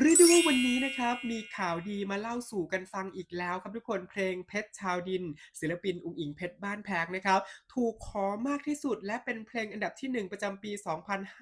เรียกได้ว่าวันนี้นะครับมีข่าวดีมาเล่าสู่กันฟังอีกแล้วครับทุกคนเพลงเพชรชาวดิน ศิลปิน อุ๋งอิงเพชรบ้านแพงนะครับ ถูกขอมากที่สุด และเป็นเพลงอันดับที่ 1 ประจำปี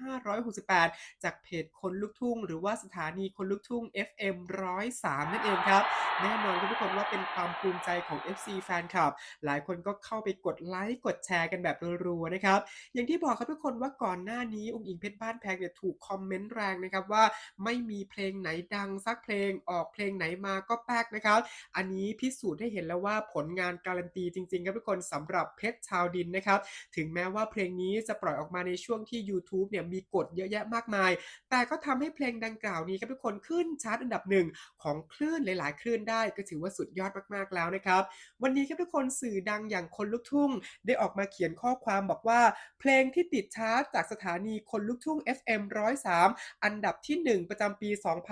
2568 จากเพจคนลูกทุ่ง หรือว่าสถานีคนลูกทุ่ง FM 103 นั่นเองครับ แน่นอนครับทุกคนว่าเป็นความภูมิใจของ FC แฟนคลับ หลายคนก็เข้าไปกดไลค์กดแชร์กันแบบรัวๆนะครับอย่างที่บอกครับทุกคนว่าก่อนหน้านี้อุ๋งอิงเพชรบ้านแพงเนี่ยถูกคอมเมนต์แรงนะครับว่าไม่มีเพลงไหนดังสักเพลงออกเพลงไหนมาก็แป๊กนะครับ อันนี้พิสูจน์ให้เห็นแล้วว่าผลงานการันตีจริงๆครับทุกคนสำหรับเพชรชาวดินนะครับ ถึงแม้ว่าเพลงนี้จะปล่อยออกมาในช่วงที่ยูทูบเนี่ยมีกฎเยอะแยะมากมาย แต่ก็ทำให้เพลงดังกล่าวนี้ครับทุกคนขึ้นชาร์ตอันดับหนึ่งของคลื่นหลายๆ คลื่นได้ก็ถือว่าสุดยอดมากๆแล้วนะครับ วันนี้ครับทุกคนสื่อดังอย่างคนลูกทุ่ง ได้ออกมาเขียนข้อความบอกว่า เพลงที่ติดชาร์ตจากสถานีคนลูกทุ่ง FM 103 อันดับที่ 1 ประจำปี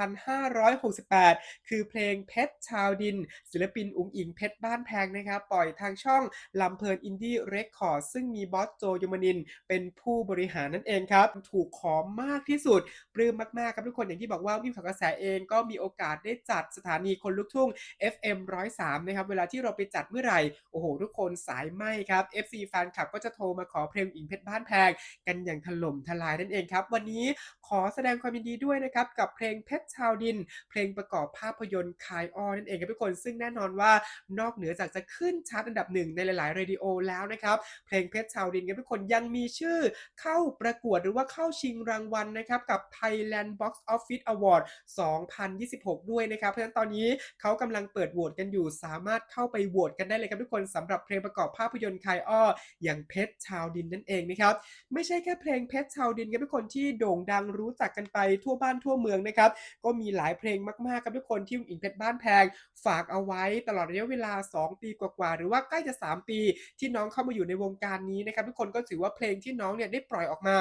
2568 คือเพลงเพชรชาวดิน ศิลปินอุ๋งอิงเพชรบ้านแพงนะครับ ปล่อยทางช่องลำเพลินอินดี้เรคคอร์ดซึ่งมีบอสโจยมนิน เป็นผู้บริหารนั่นเองครับ ถูกขอมากที่สุด ปลื้มมาก ๆ ครับทุกคนอย่างที่บอกว่าวิวข่าวกระแสเองก็มีโอกาสได้จัดสถานีคนลูกทุ่ง FM 103 นะครับ เวลาที่เราไปจัดเมื่อไหร่ โอ้โห ทุกคนสายไหมครับ FC แฟนคลับก็จะโทรมาขอเพลงอิงเพชรบ้านแพง กันอย่างถล่มทลายนั่นเองครับ วันนี้ขอแสดงความยินดีด้วยนะครับกับเพลงเพชรชาวดิน เพลงประกอบภาพยนตร์คายออนั่นเองครับทุกคน ซึ่งแน่นอนว่านอกเหนือจากจะขึ้นชาร์ตอันดับหนึ่งในหลายๆเรดิโอแล้วนะครับ เพลงเพชรชาวดินครับทุกคนยังมีชื่อเข้าประกวดหรือว่าเข้าชิงรางวัลนะครับกับ Thailand Box Office Award 2026 ด้วยนะครับ เพราะฉะนั้นตอนนี้เขากำลังเปิดโหวตกันอยู่ สามารถเข้าไปโหวตกันได้เลยครับทุกคนสำหรับเพลงประกอบภาพยนตร์คายอ้ออย่างเพชรชาวดินนั่นเองนะครับ ไม่ใช่แค่เพลงเพชรชาวดินครับทุกคนที่โด่งดังรู้จักกันไปทั่วบ้านทั่วเมืองนะครับก็มีหลายเพลงมากๆครับทุกคนที่อิงเพชรบ้านแพงฝากเอาไว้ตลอดระยะเวลา 2 ปีกว่าๆหรือว่าใกล้จะ 3 ปีที่น้องเข้ามาอยู่ในวงการนี้นะครับทุกคนก็ถือว่าเพลงที่น้องเนี่ยได้ปล่อยออกมา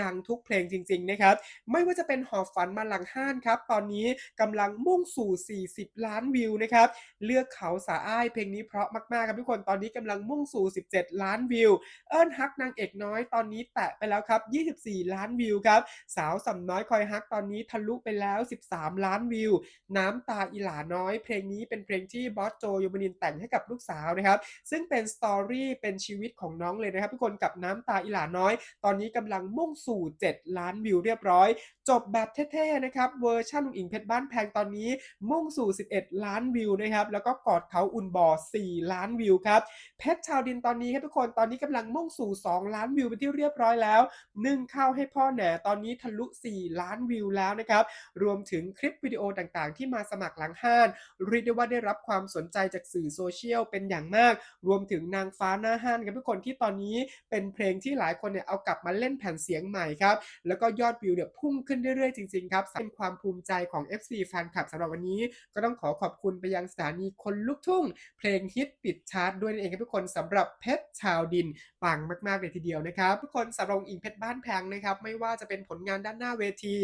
ดังทุกเพลงจริงๆนะครับไม่ว่าจะเป็นหอบฝันมาหลังห้านครับตอนนี้กำลังมุ่งสู่ 40 ล้านวิวนะครับเลือกเขาสาอ้ายเพลงนี้เพราะมากๆครับทุกคนตอนนี้กำลังมุ่งสู่ 17 ล้านวิว เอิ้นฮักนางเอกน้อยตอนนี้แตะไปแล้วครับ 24 ล้านวิวครับสาวสำน้อยคอยฮักตอนนี้ทะลุไปแล้ว13 ล้านวิว น้ำตาอีหลาน้อย เพลงนี้เป็นเพลงที่บอสโจยมนินแต่งให้กับลูกสาวนะครับ ซึ่งเป็นสตอรี่เป็นชีวิตของน้องเลยนะครับทุกคนกับน้ำตาอีหลาน้อย ตอนนี้กำลังมุ่งสู่ 7 ล้านวิวเรียบร้อย จบแบบเท่ๆนะครับเวอร์ชันอุ๋งอิงเพชรบ้านแพงตอนนี้มุ่งสู่ 11 ล้านวิวนะครับแล้วก็กอดเขาอุ่นบ่อ 4 ล้านวิวครับเพชรชาวดินตอนนี้ครับทุกคนตอนนี้กำลังมุ่งสู่ 2 ล้านวิวเป็นที่เรียบร้อยแล้วนึ่งข้าวให้พ่อแหน่ตอนนี้ทะลุ 4 ล้านวิวแล้วนะครับรวมถึงคลิปวิดีโอต่างๆ ที่มาสมัครหลังห้านเรียกได้ว่าได้รับความสนใจจากสื่อโซเชียลเป็นอย่างมาก รวมถึงนางฟ้าหน้าห้านครับทุกคนที่ตอนนี้เป็นเพลงที่หลายคนเนี่ยเอากลับมาเล่นแผ่นเสียงใหม่ครับ แล้วก็ยอดวิวเนี่ยพุ่งขึ้นเรื่อยๆจริงๆครับเป็นความภูมิใจของ FC แฟนคลับสำหรับวันนี้ ก็ต้องขอขอบคุณไปยังสถานีคนลุกทุ่ง เพลงฮิตปิดชาร์ตด้วยนั่นเองครับทุกคนสำหรับเพชรชาวดินปังมากๆเลยทีเดียวนะครับทุกคนสำหรับอิงเพชรบ้านแพงนะครับไม่ว่าจะเป็นผลงานด้านหน้าเวที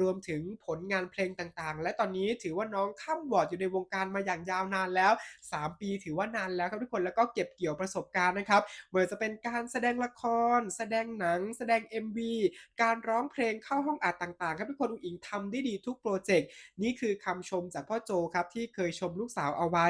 รวมถึงผลงานเพลงต่างๆ และตอนนี้ถือว่าน้องข้ามวอร์ดอยู่ในวงการมาอย่างยาวนานแล้ว 3 ปีถือว่านานแล้วครับทุกคนแล้วก็เก็บเกี่ยวประสบการณ์นะครับไม่ว่าจะเป็นการแสดงละคร แสดงหนัง แสดง MV การร้องเพลงเข้าห้องอัดต่างๆ ครับทุกคนอุ๋งอิงทำได้ดีทุกโปรเจกต์นี่คือคำชมจากพ่อโจครับที่เคยชมลูกสาวเอาไว้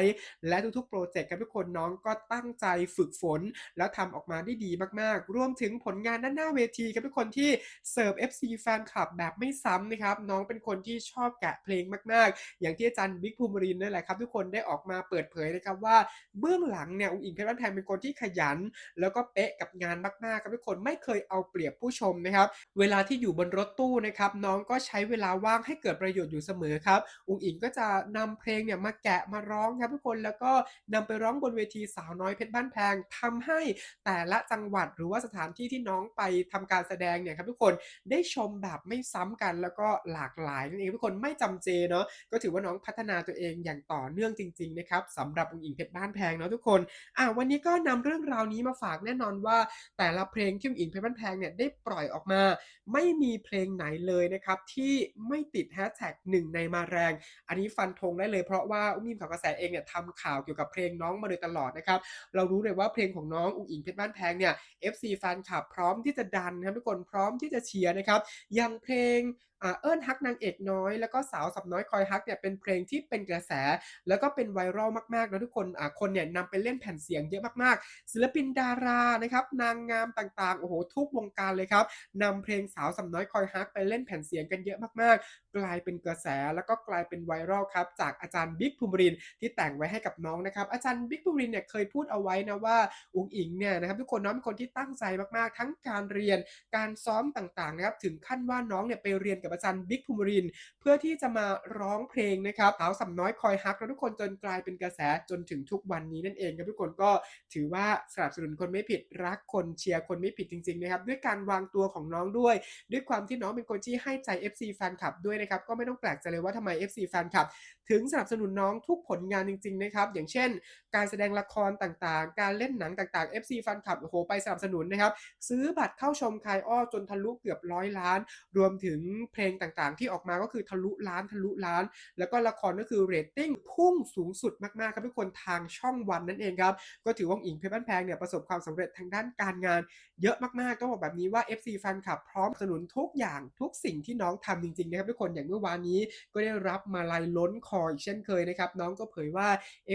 และทุกๆโปรเจกต์ครับทุกคนน้องก็ตั้งใจฝึกฝน แล้วทำออกมาได้ดีมากๆ รวมถึงผลงานด้านหน้าเวทีครับทุกคนที่เสิร์ฟ FC แฟนคลับแบบไม่ซ้ำนะครับน้องเป็นคนที่ชอบแกะเพลงมากๆ อย่างที่อาจารย์บิ๊กภูมิรินนั่นแหละครับ ทุกคนได้ออกมาเปิดเผยนะครับว่าเบื้องหลังเนี่ยอุ๋งอิงเพชรบ้านแพงเป็นคนที่ขยัน แล้วก็เป๊ะกับงานมากๆครับทุกคนไม่เคยเอาเปรียบผู้ชมนะครับเวลาที่อยู่บนรถตู้นะครับน้องก็ใช้เวลาว่างให้เกิดประโยชน์อยู่เสมอครับอุ๋งอิงก็จะนำเพลงเนี่ยมาแกะมาร้องครับทุกคนแล้วก็นำไปร้องบนเวทีสาวน้อยเพชรบ้านแพงทำให้แต่ละจังหวัดหรือว่าสถานที่ที่น้องไปทำการแสดงเนี่ยครับทุกคนได้ชมแบบไม่ซ้ำกันแล้วก็หลากหลายนั่นเองุกคนไม่จำเจเนาะก็ถือว่าน้องพัฒนาตัวเองอย่างต่อเนื่องจริงๆนะครับสำหรับอุ๋งอิงเพชรบ้านแพงเนาะทุกคนอะวันนี้ก็นำเรื่องราวนี้มาฝากแน่นอนว่าแต่ละเพลงที่อุ๋งอิงเพชรบ้านแพงเนี่ยได้ปล่อยออกมา ไม่มีเพลงไหนเลยนะครับที่ไม่ติดแฮชแท็กหนึ่งในมาแรง อันนี้ฟันธงได้เลยเพราะว่าอุ้มยิมข่าวกระแสเองเนี่ยทำข่าวเกี่ยวกับเพลงน้องมาโดยตลอดนะครับเรารู้เลยว่าเพลงของน้องอุ๋งอิงเพชรบ้านแพงเนี่ย FC แฟนคลับพร้อมที่จะดันนะทุกคนพร้อมที่จะเชียร์นะครับอย่างเพลงเอิญฮักนางเอกน้อย แล้วก็สาวสับน้อยคอยฮักเนี่ยเป็นเพลงที่เป็นกระแส แล้วก็เป็นไวรัลมากๆนะทุกคนอ่าคนเนี่ยนำไปเล่นแผ่นเสียงเยอะมากๆ ศิลปินดารานะครับนางงามต่างๆโอ้โหทุกวงการเลยครับนำเพลงสาวสับน้อยคอยฮักไปเล่นแผ่นเสียงกันเยอะมากๆ กลายเป็นกระแสแล้วก็กลายเป็น viral ครับจากอาจารย์บิ๊กภูมิรินที่แต่งไว้ให้กับน้องนะครับอาจารย์บิ๊กภูมิรินเนี่ยเคยพูดเอาไว้นะว่าอุ๋งอิงเนี่ยนะครับทุกคนเนาะเป็นคนที่ตั้งใจมากๆ ทั้งการเรียนการซ้อมต่างๆนะครับถึงขั้นว่าน้องเนี่ยไปเรียนกับอาจารย์บิ๊กภูมิรินเพื่อที่จะมาร้องเพลงนะครับสาวสำน้อยคอยฮักนะทุกคนจนกลายเป็นกระแสจนถึงทุกวันนี้นั่นเองครับทุกคนก็ถือว่าสนับสนุนคนไม่ผิดรักคนเชียร์คนไม่ผิดจริงๆนะครับด้วยการวางตัวของน้องด้วย ด้วยความที่น้องเป็นคนที่ให้ใจ FC แฟนคลับด้วยนะครับก็ไม่ต้องแปลกใจเลยว่าทำไม FC แฟนคลับ ถึงสนับสนุนน้องทุกผลงานจริงๆนะครับอย่างเช่น การแสดงละครต่างๆ การเล่นหนังต่างๆ FC แฟนคลับโอ้โฮไปสนับสนุนนะครับซื้อบัตรเข้าชมคายอ้อจนทะลุเกือบร้อยล้าน รวมถึงเพลงต่างๆ ที่ออกมาก็คือทะลุล้านทะลุล้าน แล้วก็ละครก็คือเรตติ้งพุ่งสูงสุดมากๆครับทุกคนทางช่องวันนั่นเองครับก็ถือว่าอิงเพชรบ้านแพงเนี่ยประสบความสำเร็จทางด้านการงาน เยอะมากๆต้องบอกแบบนี้ว่า FC แฟนคลับพร้อมสนับสนุนทุกอย่างทุกสิ่งที่น้องทำจริงๆนะครับทุกคนอย่างเมื่อวานนี้ก็ได้รับมาลัยล้นคออีกเช่นเคยนะครับ น้องก็เผยว่า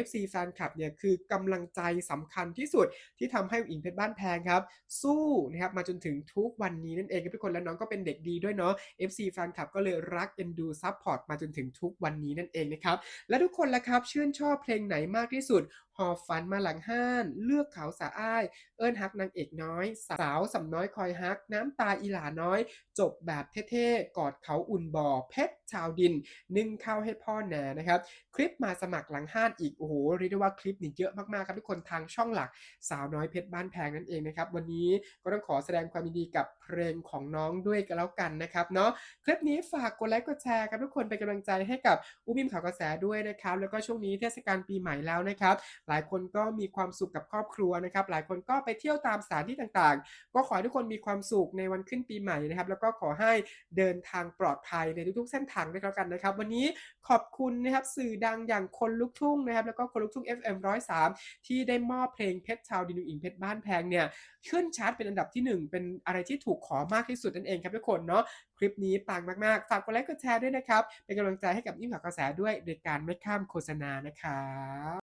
FC แฟนคลับเนี่ยคือกำลังใจสำคัญที่สุดที่ทำให้อิงเพชรบ้านแพงครับ สู้นะครับมาจนถึงทุกวันนี้นั่นเองครับทุกคนและน้องก็เป็นเด็กดีด้วยเนาะ FC แฟนคลับก็เลยรักเอ็นดูซัปพอร์ตมาจนถึงทุกวันนี้นั่นเองนะครับและทุกคนละครับชื่นชอบเพลงไหนมากที่สุด อบฝันมาหลังห้าน เลือกเขาสะอ้าย เอิ้นฮักนางเอกน้อย สาวสำน้อยคอยฮัก น้ำตาอีหลาน้อย จบแบบเท่ๆ กอดเขาอุ่นบ่อ เพชรชาวดิน นึ่งข้าวให้พ่อแหน่นะครับ คลิปมาสมัครหลังห้านอีก โอ้โฮเรียกได้ว่าคลิปนี้เยอะมากๆครับทุกคนทางช่องหลัก สาวน้อยเพชรบ้านแพงนั่นเองนะครับ วันนี้ก็ต้องขอแสดงความยินดีกับเพลงของน้องด้วยกันแล้วกันนะครับเนาะคลิปนี้ฝากกดไลค์กดแชร์ครับทุกคนเป็นกำลังใจให้กับอุ้มิมข่าวกระแสด้วยนะครับแล้วก็ช่วงนี้เทศกาลปีใหม่แล้วนะครับหลายคนก็มีความสุขกับครอบครัวนะครับ หลายคนก็ไปเที่ยวตามสถานที่ต่างๆ ก็ขอให้ทุกคนมีความสุขในวันขึ้นปีใหม่นะครับ แล้วก็ขอให้เดินทางปลอดภัยในทุกๆ เส้นทางด้วยแล้วกันนะครับ วันนี้ขอบคุณนะครับสื่อดังอย่างคนลุกทุ่งนะครับ แล้วก็คนลุกทุ่ง FM 103 ที่ได้มอบเพลงเพชรชาวดินอิงเพชรบ้านแพงเนี่ยขึ้นชาร์ตเป็นอันดับที่หนึ่งเป็นอะไรที่ถูกขอมากที่สุดนั่นเองครับทุกคนเนาะคลิปนี้ปังมากๆ ฝากกดไลค์กดแชร์ด้วยนะครับ เป็นกำลังใจให้กับยิ่งข่าวกระแสด้วยโดยการไม่ข้ามโฆษณานะครับ